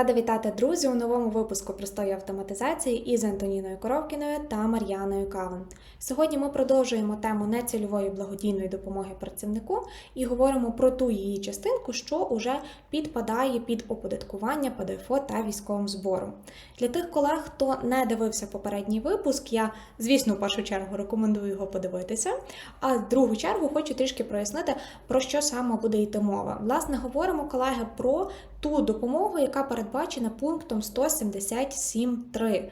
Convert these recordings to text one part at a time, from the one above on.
Рада вітати друзі у новому випуску простої автоматизації із Антоніною Коровкіною та Мар'яною Кавен. Сьогодні ми продовжуємо тему нецільової благодійної допомоги працівнику і говоримо про ту її частинку, що уже підпадає під оподаткування ПДФО та військовим збором. Для тих колег, хто не дивився попередній випуск, я, звісно, в першу чергу рекомендую його подивитися. А в другу чергу хочу трішки прояснити, про що саме буде йти мова. Власне, говоримо, колеги, про ту допомогу, яка передбачена пунктом 177.3.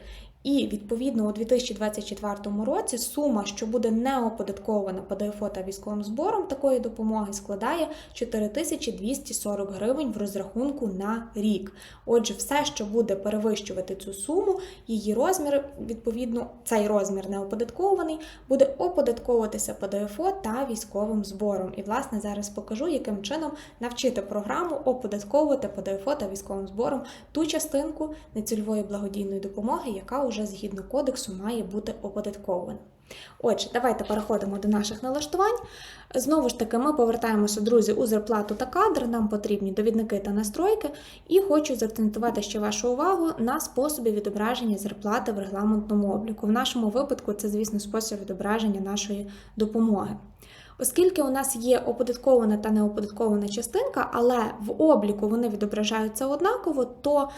І відповідно у 2024 році сума, що буде не оподаткована ПДФО та військовим збором такої допомоги, складає 4240 гривень в розрахунку на рік. Отже, все, що буде перевищувати цю суму, її розмір, відповідно, цей розмір не оподаткований, буде оподатковуватися ПДФО та військовим збором. І, власне, зараз покажу, яким чином навчити програму оподатковувати ПДФО та військовим збором ту частинку нецільової благодійної допомоги, яка уже згідно кодексу має бути оподаткована. Отже, давайте переходимо до наших налаштувань. Знову ж таки, ми повертаємося, друзі, у зарплату та кадр. Нам потрібні довідники та настройки. І хочу заакцентувати ще вашу увагу на способі відображення зарплати в регламентному обліку. В нашому випадку це, звісно, спосіб відображення нашої допомоги. Оскільки у нас є оподаткована та неоподаткована частинка, але в обліку вони відображаються однаково, то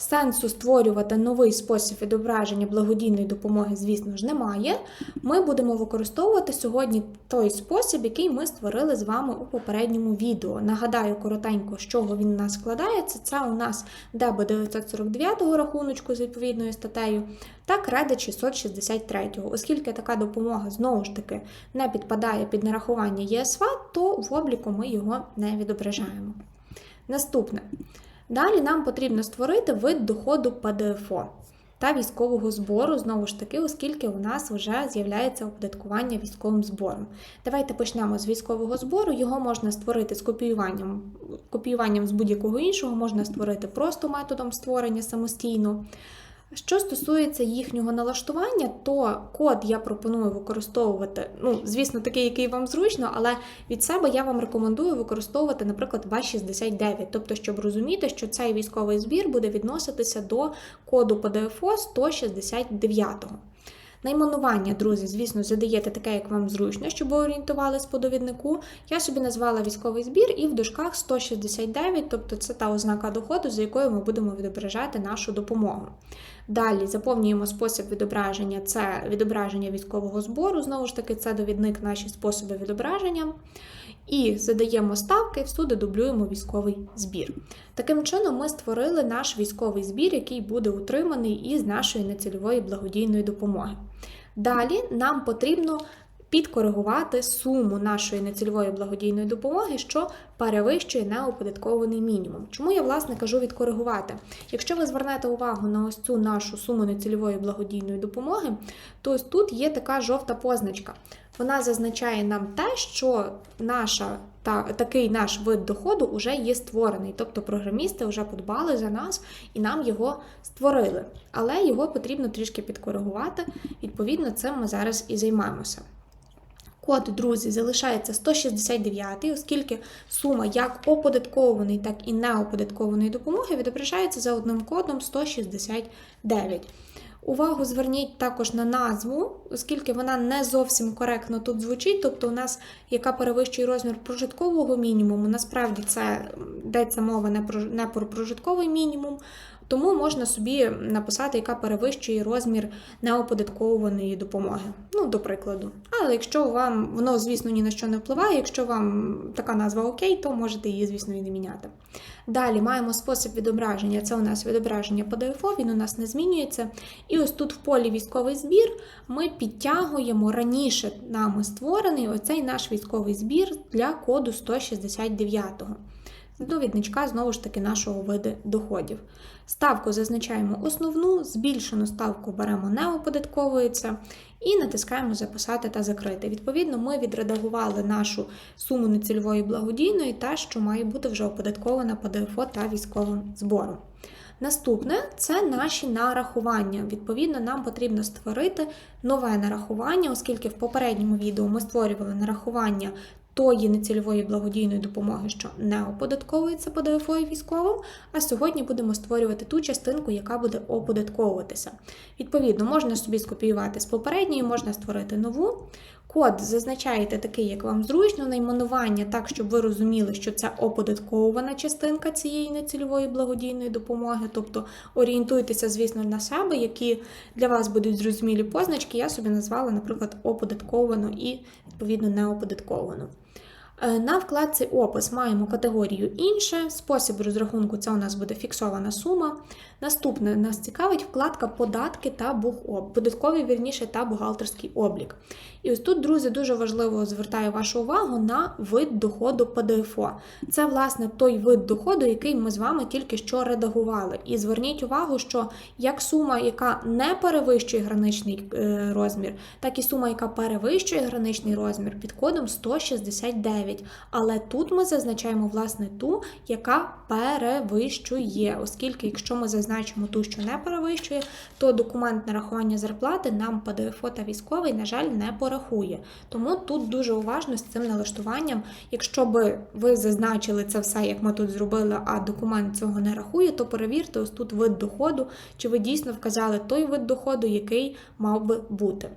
Сенсу створювати новий спосіб відображення благодійної допомоги, звісно ж, немає. Ми будемо використовувати сьогодні той спосіб, який ми створили з вами у попередньому відео. Нагадаю коротенько, з чого він у нас складається. Це у нас ДБ 949 рахуночку з відповідною статтею та кредит 663. Оскільки така допомога знову ж таки не підпадає під нарахування ЄСВ, то в обліку ми його не відображаємо. Наступне. Далі нам потрібно створити вид доходу ПДФО та військового збору, знову ж таки, оскільки у нас вже з'являється оподаткування військовим збором. Давайте почнемо з військового збору. Його можна створити з копіюванням, копіюванням з будь-якого іншого, можна створити просто методом створення самостійно. Що стосується їхнього налаштування, то код я пропоную використовувати, ну, звісно, такий, який вам зручно, але від себе я вам рекомендую використовувати, наприклад, ВА69, тобто, щоб розуміти, що цей військовий збір буде відноситися до коду ПДФО 169. Найменування, друзі, звісно, задаєте таке, як вам зручно, щоб орієнтувались по довіднику. Я собі назвала військовий збір і в дужках 169, тобто це та ознака доходу, за якою ми будемо відображати нашу допомогу. Далі заповнюємо спосіб відображення, це відображення військового збору, знову ж таки, це довідник наші способи відображення. І задаємо ставки, всюди дублюємо військовий збір. Таким чином, ми створили наш військовий збір, який буде утриманий із нашої нецільової благодійної допомоги. Далі нам потрібно підкоригувати суму нашої нецільової благодійної допомоги, що перевищує неоподаткований мінімум. Чому я, власне, кажу відкоригувати? Якщо ви звернете увагу на ось цю нашу суму нецільової благодійної допомоги, то ось тут є така жовта позначка. Вона зазначає нам те, що наша та такий наш вид доходу вже є створений. Тобто програмісти вже подбали за нас і нам його створили. Але його потрібно трішки підкоригувати. Відповідно, цим ми зараз і займаємося. Код, друзі, залишається 169, оскільки сума як оподаткованої, так і неоподаткованої допомоги відображається за одним кодом 169. Увагу зверніть також на назву, оскільки вона не зовсім коректно тут звучить, тобто у нас, яка перевищує розмір прожиткового мінімуму, насправді це йдеться мова не про прожитковий мінімум, тому можна собі написати, яка перевищує розмір неоподаткованої допомоги. Ну, до прикладу. Але якщо вам воно, звісно, ні на що не впливає, якщо вам така назва окей, то можете її, звісно, і не міняти. Далі маємо спосіб відображення. Це у нас відображення ПДФО, він у нас не змінюється. І ось тут в полі військовий збір ми підтягуємо раніше нами створений оцей наш військовий збір для коду 169 довідничка знову ж таки нашого виду доходів. Ставку зазначаємо основну, збільшену ставку беремо не оподатковується і натискаємо Записати та закрити. Відповідно, ми відредагували нашу суму нецільової благодійної, та що має бути вже оподаткована ПДФО та військовим збором. Наступне це наші нарахування. Відповідно, нам потрібно створити нове нарахування, оскільки в попередньому відео ми створювали нарахування тої нецільової благодійної допомоги, що не оподатковується ПДФО і військовим. А сьогодні будемо створювати ту частинку, яка буде оподатковуватися. Відповідно, можна собі скопіювати з попередньої, можна створити нову. Код зазначаєте такий, як вам зручно, найменування так, щоб ви розуміли, що це оподатковувана частинка цієї нецільової благодійної допомоги. Тобто орієнтуйтеся, звісно, на себе, які для вас будуть зрозумілі позначки. Я собі назвала, наприклад, оподатковано і відповідно неоподатковано. Е, На вкладці Опис маємо категорію інше. Спосіб розрахунку це у нас буде фіксована сума. Наступне нас цікавить вкладка Податки та бухоб, податковий вірніше та бухгалтерський облік. І ось тут, друзі, дуже важливо звертаю вашу увагу на вид доходу ПДФО. Це, власне, той вид доходу, який ми з вами тільки що редагували. І зверніть увагу, що як сума, яка не перевищує граничний е, розмір, так і сума, яка перевищує граничний розмір під кодом 169. Але тут ми зазначаємо власне ту, яка перевищує, оскільки, якщо ми зазначимо ту, що не перевищує, то документ нарахування зарплати нам ПДФО та військовий, на жаль, не порахує. Тому тут дуже уважно з цим налаштуванням. Якщо би ви зазначили це все, як ми тут зробили, а документ цього не рахує, то перевірте ось тут вид доходу, чи ви дійсно вказали той вид доходу, який мав би бути.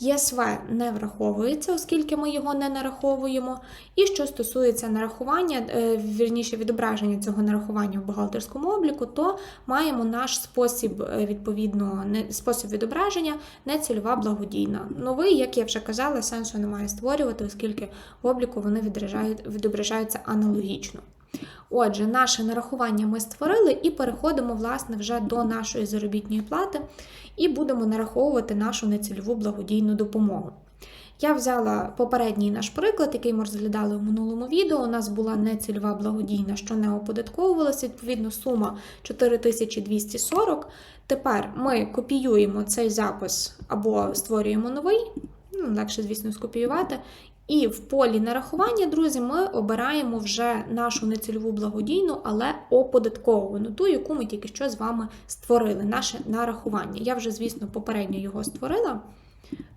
ЄСВ не враховується, оскільки ми його не нараховуємо. І що стосується нарахування, е, вірніше відображення цього нарахування в бухгалтерському обліку, то маємо наш спосіб е, відповідно спосіб відображення нецільова благодійна. Новий, як я вже казала, сенсу немає створювати, оскільки в обліку вони відображаються аналогічно. Отже, наше нарахування ми створили і переходимо власне вже до нашої заробітної плати і будемо нараховувати нашу нецільову благодійну допомогу. Я взяла попередній наш приклад, який ми розглядали в минулому відео. У нас була нецільова благодійна, що не оподатковувалася, відповідно, сума 4240. Тепер ми копіюємо цей запис або створюємо новий, ну, легше, звісно, скопіювати. І в полі нарахування, друзі, ми обираємо вже нашу нецільову благодійну, але оподатковувану, ту, яку ми тільки що з вами створили, наше нарахування. Я вже, звісно, попередньо його створила,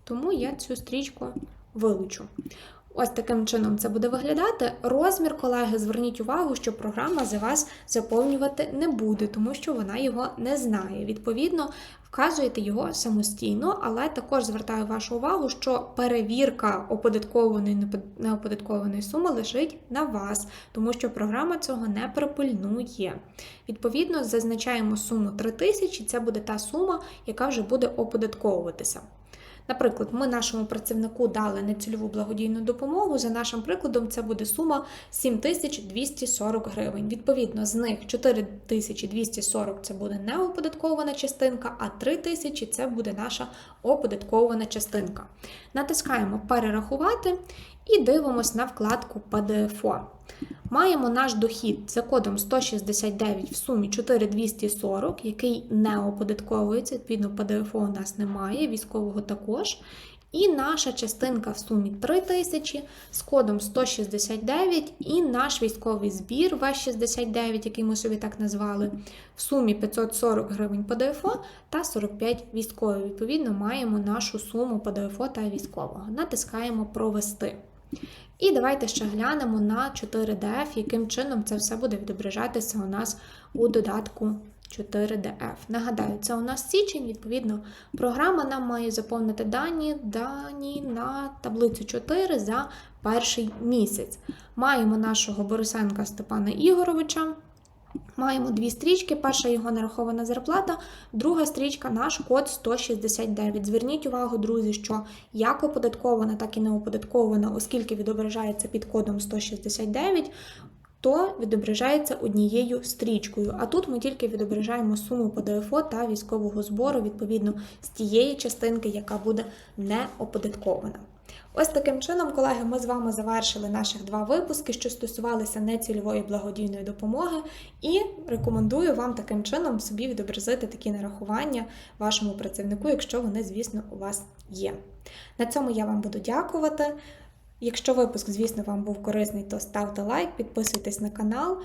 тому я цю стрічку вилучу. Ось таким чином це буде виглядати. Розмір, колеги, зверніть увагу, що програма за вас заповнювати не буде, тому що вона його не знає. Відповідно, вказуєте його самостійно, але також звертаю вашу увагу, що перевірка оподаткованої неоподаткованої суми лежить на вас, тому що програма цього не припильнує. Відповідно, зазначаємо суму 3000, це буде та сума, яка вже буде оподатковуватися. Наприклад, ми нашому працівнику дали нецільову благодійну допомогу. За нашим прикладом, це буде сума 7240 гривень. Відповідно, з них 4240 це буде неоподаткована частинка, а 3000 це буде наша оподаткована частинка. Натискаємо Перерахувати і дивимось на вкладку ПДФО. Маємо наш дохід за кодом 169 в сумі 4240, який не оподатковується, відповідно, ПДФО у нас немає, військового також. І наша частинка в сумі 3000 з кодом 169, і наш військовий збір В69, який ми собі так назвали, в сумі 540 гривень ПДФО та 45 військових. Відповідно, маємо нашу суму ПДФО та військового. Натискаємо Провести. І давайте ще глянемо на 4DF, яким чином це все буде відображатися у нас у додатку 4DF. Нагадаю, це у нас січень, відповідно, програма нам має заповнити дані, дані на таблицю 4 за перший місяць. Маємо нашого Борисенка Степана Ігоровича. Маємо дві стрічки. Перша його нарахована зарплата, друга стрічка наш код 169. Зверніть увагу, друзі, що як оподаткована, так і не оподаткована, оскільки відображається під кодом 169, то відображається однією стрічкою. А тут ми тільки відображаємо суму ПДФО та військового збору відповідно з тієї частинки, яка буде не оподаткована. Ось таким чином, колеги, ми з вами завершили наших два випуски, що стосувалися нецільової благодійної допомоги, і рекомендую вам таким чином собі відобразити такі нарахування вашому працівнику, якщо вони, звісно, у вас є. На цьому я вам буду дякувати. Якщо випуск, звісно, вам був корисний, то ставте лайк, підписуйтесь на канал.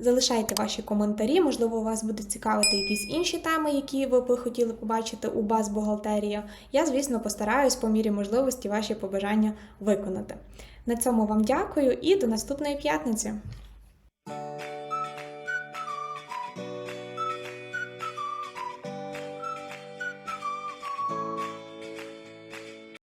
Залишайте ваші коментарі, можливо, вас буде цікавити якісь інші теми, які ви б хотіли побачити у баз бухгалтерія. Я, звісно, постараюсь по мірі можливості ваші побажання виконати. На цьому вам дякую і до наступної п'ятниці.